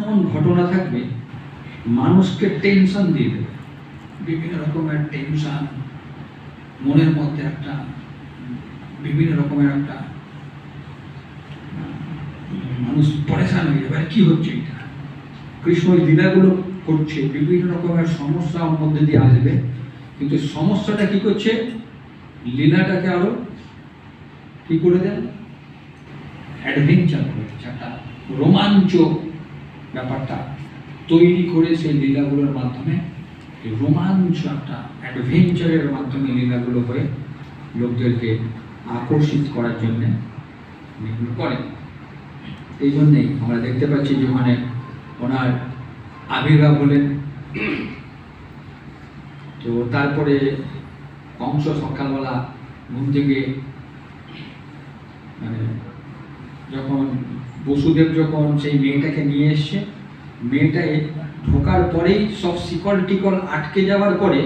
এমন ঘটনা থাকবে, মানুষকে টেনশন দিয়ে দেবে। বিভিন্ন রকমের টেনশন মনের মধ্যে একটা, বিভিন্ন রকমের একটা, মানুষ পরেশান হয়ে যাবে কি হচ্ছে এটা? কৃষ্ণ লীলাগুলো করছে, বিভিন্ন রকমের সমস্যা ওর মধ্যে দিয়ে আসবে, কিন্তু সমস্যাটা কি করছে? লীলাটাকে আরও কি করে দেন? অ্যাডভেঞ্চার করে একটা রোমাঞ্চ ব্যাপারটা তৈরি করে সেই লীলাগুলোর মাধ্যমে রোমাঞ্চ একটা অ্যাডভেঞ্চারের মাধ্যমে লীলাগুলো হয়ে লোকদেরকে আকর্ষিত করার জন্যে করে। এই জন্যেই আমরা দেখতে পাচ্ছি যে ওখানে ওনার আবির্ভাব হলেন। তো তারপরে কংস সকালবেলা ঘুম থেকে মানে যখন বসুদেব যখন সেই মেয়েটাকে নিয়ে এসছে, মেয়েটা ঢোকার পরেই সব শিকল টিকল আটকে যাওয়ার পরে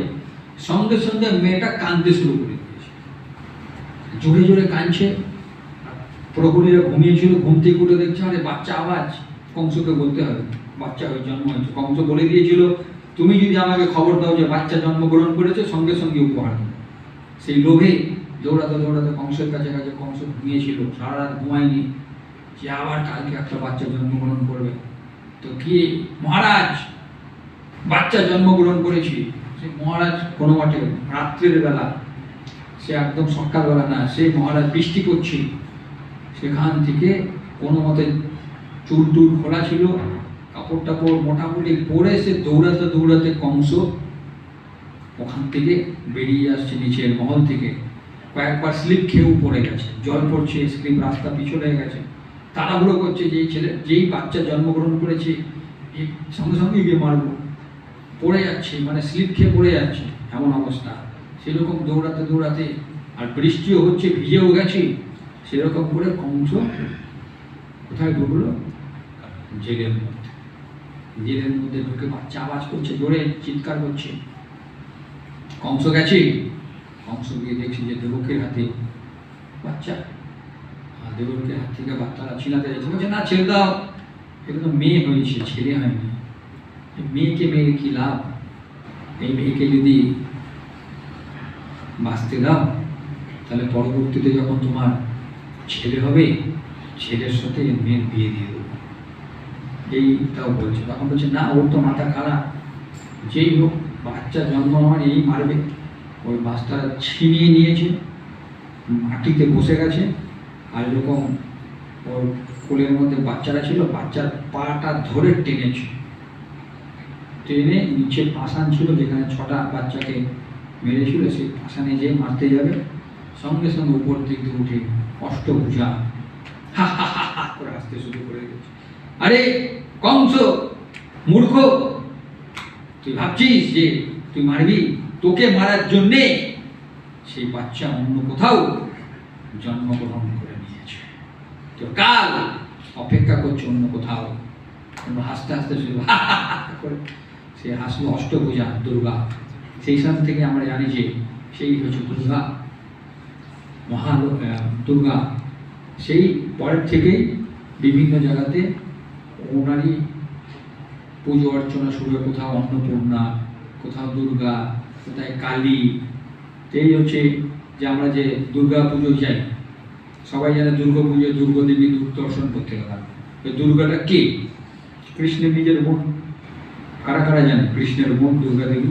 সঙ্গে সঙ্গে মেয়েটা কাঁদতে শুরু করে দিয়েছে। জোরে জোরে কাঁদছে। প্রহরীরা ঘুমিয়েছিল, ঘুম থেকে উঠে দেখছে, আরে বাচ্চা আওয়াজ, কংসকে বলতে হবে। বাচ্চা হয়ে জন্ম হয়েছে। কংস বলে দিয়েছিল, তুমি যদি আমাকে খবর দাও যে বাচ্চা জন্মগ্রহণ করেছে, সঙ্গে সঙ্গে উপহার সেই লোভে দৌড়াতে দৌড়াতে কংসের কাছে কাছে কংস ঘুমিয়েছিল, সারা রাত ঘুমায়নি। যে আবার কালকে একটা বাচ্চা জন্মগ্রহণ করবে। তো কি মহারাজ, বাচ্চা জন্মগ্রহণ করেছি। সে মহারাজ কোনো মতে রাত্রের বেলা, সে একদম সকালবেলা না, সে মহারাজ বৃষ্টি করছে। সেখান থেকে কোনো মতে চুল টুল খোলা ছিল, কাপড় টাপড় মোটামুটি পরে সে দৌড়াতে দৌড়াতে কংস ওখান থেকে বেরিয়ে আসছে নিচের মহল থেকে। কয়েকবার স্লিপ খেয়েও পড়ে গেছে। জল পড়ছে, স্লিপ রাস্তা পিছনে গেছে। তাড়াহুড়ো করছে যেই ছেলে, যেই বাচ্চা জন্মগ্রহণ করেছে সঙ্গে সঙ্গে গিয়ে মারবো পড়ে যাচ্ছে মানে স্লিপ খেয়ে পড়ে যাচ্ছে, এমন অবস্থা। সেরকম দৌড়াতে দৌড়াতে, আর বৃষ্টিও হচ্ছে, ভিজেও গেছে, সেরকম করে কংস কোথায় ঢুকলো? জেলের মধ্যে। জেলের মধ্যে ঢুকে বাচ্চা আওয়াজ করছে, জোরে চিৎকার করছে। কংস গেছে কংস গিয়ে দেখছি যে দেবকের হাতে বাচ্চা দেবকের হাত থেকে বাচ্চারা ছিলাতে যাচ্ছে বলছে না, ছেড়ে দাও। এটা তো মেয়ে হয়েছে, ছেলে হয়নি। মেয়েকে মেয়ে কি লাভ? এই মেয়েকে যদি বাঁচতে দাও, তাহলে পরবর্তীতে যখন তোমার ছেলে হবে, ছেলের সাথে মেয়ের বিয়ে দিয়ে দেবো। এইটাও বলছে। তখন বলছে, না, ওর তো মাথা খারাপ। যেই হোক, বাচ্চা জন্ম হওয়ার এই মারবে। ওই বাচ্চা ছিনিয়ে নিয়েছে, মাটিতে বসে গেছে। আর এরকম ওর কোলের মধ্যে বাচ্চারা ছিল বাচ্চার পাটা ধরে টেনেছে। টেনে নিচে পাশান ছিল, যেখানে ছটা বাচ্চাকে মেরেছিল, সেই পাশানে যেয়ে মারতে যাবে। সঙ্গে সঙ্গে উপর দিক উঠে অষ্টভুজা হা হা হা করে আসতে শুরু করে দিয়েছে। আরে, কংস, মূর্খ, তুই ভাবছিস যে তুই মারবি? তোকে মারার জন্যে সেই বাচ্চা অন্য কোথাও জন্মগ্রহণ করে তো কাল অপেক্ষা করছে অন্য কোথাও। অন্য হাসতে হাসতে হা করে সে হাসলো অষ্টভুজা, দুর্গা। সেই স্থান থেকে আমরা জানি যে সেই হচ্ছে দুর্গা। মহা দুর্গা। সেই পরের থেকেই বিভিন্ন জায়গাতে ওনারই পুজো অর্চনা শুরু হয়। কোথাও অন্নপূর্ণা, কোথাও দুর্গা, কোথায় কালী। এই হচ্ছে যে আমরা যে দুর্গা পুজো যাই সবাই জানে দুর্গা পুজো দুর্গা দেবী দর্শন করতে গেলাম। তো দুর্গাটা কে? কৃষ্ণের নিজের বোন। কারা কারা জানে কৃষ্ণের বোন, দুর্গা দেবী?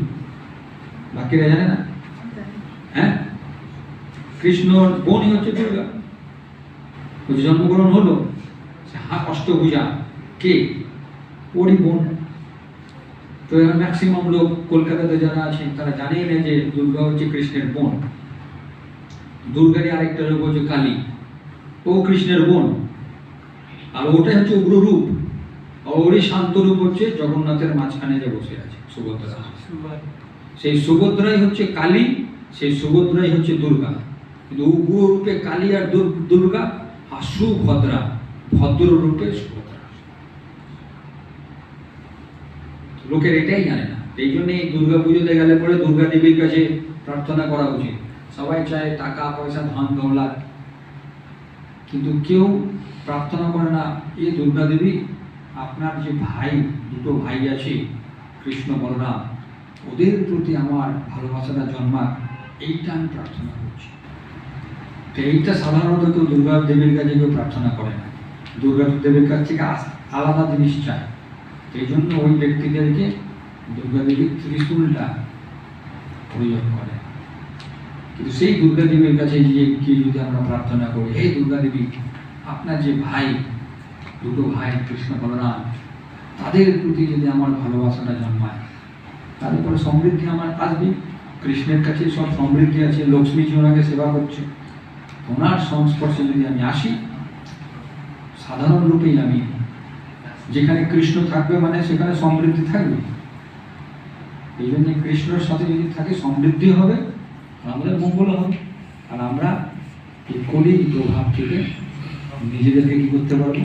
বাকিরা জানে না? হ্যাঁ? কৃষ্ণর বোনই হচ্ছে দুর্গা। ওই যে জন্মগ্রহণ হলো? সে হা, অষ্টভুজা। কে? ওরই বোন। তো ম্যাক্সিমাম লোক কলকাতাতে যারা আছেন, তারা জানেই না যে দুর্গা হচ্ছে কৃষ্ণের বোন। দুর্গারই আরেকটা রূপ হচ্ছে কালী। ও কৃষ্ণের বোন। আর ওটাই হচ্ছে উগ্ররূপ আর ওরই শান্ত রূপ হচ্ছে জগন্নাথের মাঝখানে যে বসে আছে, সুভদ্রা। সেই সুভদ্রাই হচ্ছে কালী, সেই সুভদ্রাই হচ্ছে দুর্গা। কিন্তু উগ্র রূপে কালী আর দুর্গা আর সুভদ্রা, ভদ্র রূপে সুভদ্রা। লোকের এটাই জানে না। এই জন্য এই দুর্গা পুজোতে গেলে পরে দুর্গা দেবীর কাছে প্রার্থনা করা উচিত। সবাই চায় টাকা, পয়সা, ধন, দৌলত। কিন্তু কেউ প্রার্থনা করে না, এ দুর্গা দেবী, আপনার যে ভাই, দুটো ভাই আছে, কৃষ্ণ, বলরাম, ওদের প্রতি আমার ভালোবাসাটা জন্মাক, এইটা আমি প্রার্থনা করছি। এইটা সাধারণত কেউ দুর্গা দেবীর কাছে কেউ প্রার্থনা করে না। দুর্গা দেবীর কাছ থেকে আলাদা জিনিস চায়। এই জন্য ওই ব্যক্তিদেরকে দুর্গা দেবীর ত্রিশূলটা প্রয়োজন করে। কিন্তু সেই দুর্গা দেবীর কাছে গিয়ে গিয়ে যদি আমরা প্রার্থনা করি, হে দুর্গা দেবী, আপনার যে ভাই, দুটো ভাই, কৃষ্ণ, বলরাম, তাদের প্রতি যদি আমার ভালোবাসাটা জন্মায় তাদের পরে সমৃদ্ধি আমার আসবে। কৃষ্ণের কাছে সব সমৃদ্ধি আছে লক্ষ্মীজি ওনাকে সেবা করছে। ওনার সংস্পর্শে যদি আমি আসি, সাধারণ রূপেই আমি, যেখানে কৃষ্ণ থাকবে মানে সেখানে সমৃদ্ধি থাকবে। এই জন্য কৃষ্ণের সাথে যদি থাকে, সমৃদ্ধি হবে। আমাদের মঙ্গল হবে। আর আমরা এই কলি প্রভাব থেকে নিজেদেরকে কি করতে পারব?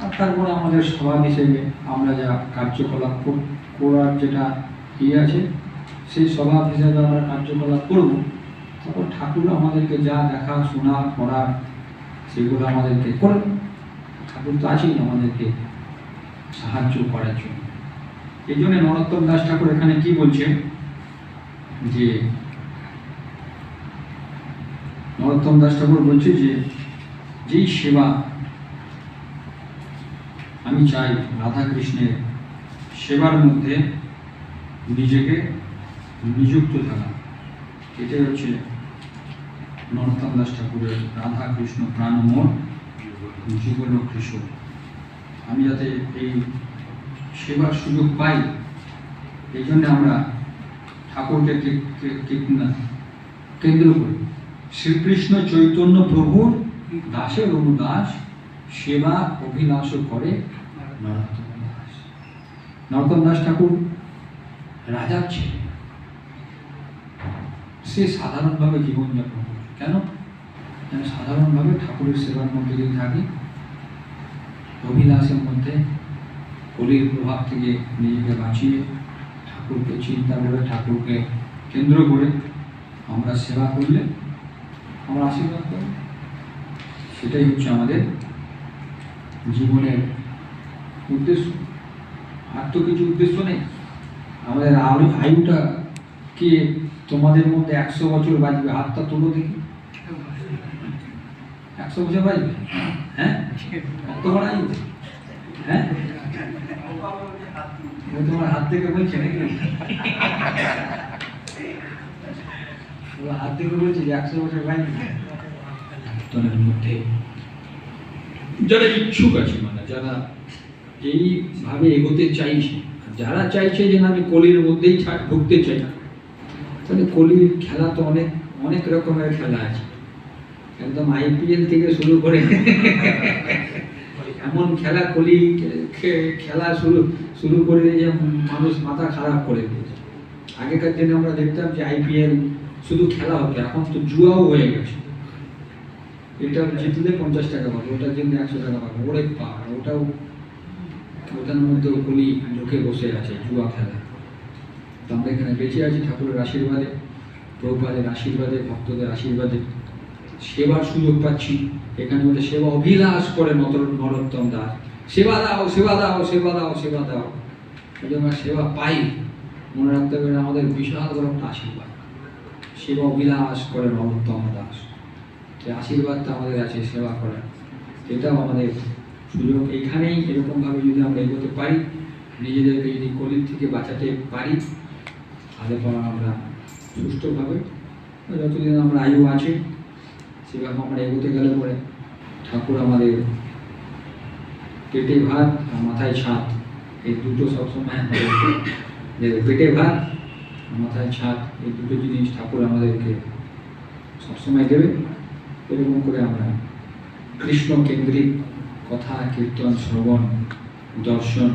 আর তারপর আমাদের স্বভাব হিসেবে আমরা যা কার্যকলাপ কর- করার যেটা ইয়ে আছে, সেই স্বভাব হিসেবে আমরা কার্যকলাপ করব। তারপর ঠাকুর আমাদেরকে যা দেখা, শোনা করার সেগুলো আমাদেরকে করবে ঠাকুর তো আছেই আমাদেরকে সাহায্য করার জন্য। এই জন্য নরোত্তম দাস ঠাকুর এখানে কি বলছে যে নরোত্তম দাস ঠাকুর বলছে যে, যেই সেবা আমি চাই রাধা কৃষ্ণের সেবার মধ্যে নিজেকে নিযুক্ত থাকা। এটাই হচ্ছে নরোত্তম দাস ঠাকুরের রাধা কৃষ্ণ প্রাণ মোর জীবন কৃষ্ণ আমি যাতে এই সেবার সুযোগ পাই, এই জন্য আমরা ঠাকুরকে কেন্দ্র করে শ্রীকৃষ্ণ চৈতন্য প্রভুর দাসের অনুদাস, সেবা অভিলাষ করে নরোত্তম দাস। ঠাকুর রাজার ছেলে। সে সাধারণভাবে জীবনযাপন করে। কেন? যেন সাধারণভাবে ঠাকুরের সেবার মধ্যে যদি থাকি? অভিলাষের মধ্যে কলির প্রভাব থেকে নিজেকে বাঁচিয়ে ঠাকুরকে চিন্তা করে ঠাকুরকে কেন্দ্র করে আমরা সেবা করলে আমরা আশীর্বাদ পাবো সেটাই হচ্ছে আমাদের জীবনের উদ্দেশ্য। আর তো কিছু উদ্দেশ্য নেই। আমাদের আয়ু আয়ুটা কে তোমাদের মধ্যে একশো বছর বাঁচবে? হাতটা তুলো দেখি। একশো বছর বাঁচবে? হ্যাঁ? হ্যাঁ? তোমার হাত থেকে বলছে নাকি? হাত থেকে বলছে যে একশো বছর বাঁচবে তোদের মধ্যে যারা ইচ্ছুক আছে মানে যারা এইভাবে এগোতে চাইছে যারা চাইছে যে না, আমি কলির মধ্যেই ছাড় ঢুকতে চাই তাহলে কলির খেলা তো অনেক অনেক রকমের খেলা আছে। একদম আইপিএল থেকে শুরু করে এমন খেলা কলি খেলা শুরু শুরু করে যে মানুষ মাথা খারাপ করে। দিয়েছে আগেকার দিনে আমরা দেখতাম যে আইপিএল শুধু খেলা হতো, এখন তো জুয়াও হয়ে গেছে। এটা জিতলে পঞ্চাশ টাকা পাবো, ওটার জন্য একশো টাকা পাবো, ওরে পাওয়া ওটাও ওটার মধ্যেও কলি ঢুকে বসে আছে জুয়া খেলা। তো আমরা এখানে বেঁচে আছি ঠাকুরের আশীর্বাদে, প্রভুপাদের আশীর্বাদে, ভক্তদের আশীর্বাদে। সেবার সুযোগ পাচ্ছি। এখানে মধ্যে সেবা অভিলাষ করে নতর নরোত্তম দাস সেবা দাও সেবা দাও সেবা দাও সেবা দাও। যদি আমরা সেবা পাই মনে রাখতে হবে আমাদের বিশাল বড় একটা আশীর্বাদ। সেবা অভিলাষ করে নরোত্তম দাস যে আশীর্বাদটা আমাদের আছে, সেবা করার। এটাও আমাদের সুযোগ। এখানেই এরকমভাবে যদি আমরা এগোতে পারি, নিজেদেরকে যদি কলির থেকে বাঁচাতে পারি, তাহলে পর আমরা সুষ্ঠুভাবে। যতদিন আমরা আয়ু আছে সেভাবে আমরা এগোতে গেলে পরে ঠাকুর আমাদের পেটে ভাত আর মাথায় ছাদ। এই দুটো সবসময় পেটে ভাত মাথায় ছাদ, এই দুটো জিনিস ঠাকুর আমাদেরকে সবসময় দেবে। এরকম করে আমরা কৃষ্ণ কেন্দ্রিক কথা, কীর্তন, শ্রবণ, দর্শন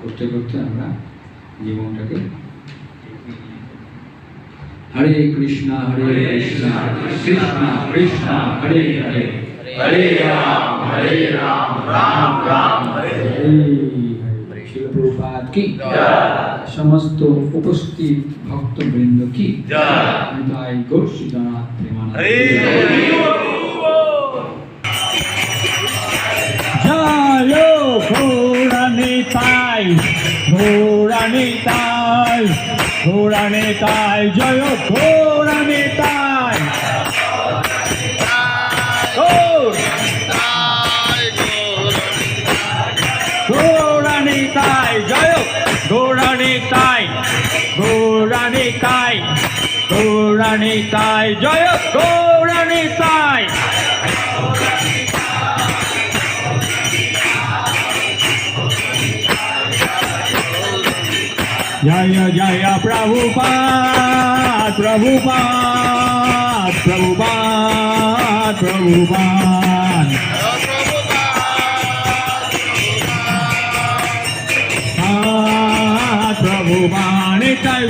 করতে করতে আমরা জীবনটাকে হরে কৃষ্ণ হরে কৃষ্ণ কৃষ্ণ কৃষ্ণ হরে হরে হরে রাম হরে রাম রাম রাম হরে হরে শিলপ্রপাত কি সমস্ত উপস্থিত ভক্তবৃন্দ কি হৃদয় গোষ্ঠীজনাথ প্রেমান জয় ঘোড়া নিতাই ঘোড়া নিতাই ঘোরানি তাই, জয় ঘোরানি তাই। গৌরানি তাই, জয় গৌরানি তাই। গৌরানি তাই গৌরানি তাই, জয় জয় জয় প্রভুপাদ প্রভুপাদ প্রভুপাদ প্রভুপাদ। Ah, প্রভু বাণী তাই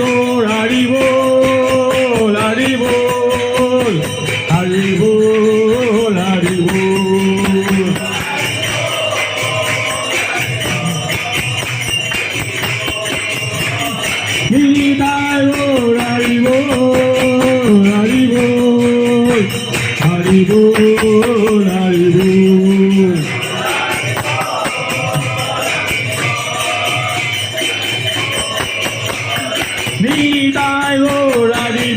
নিতাই ও হরি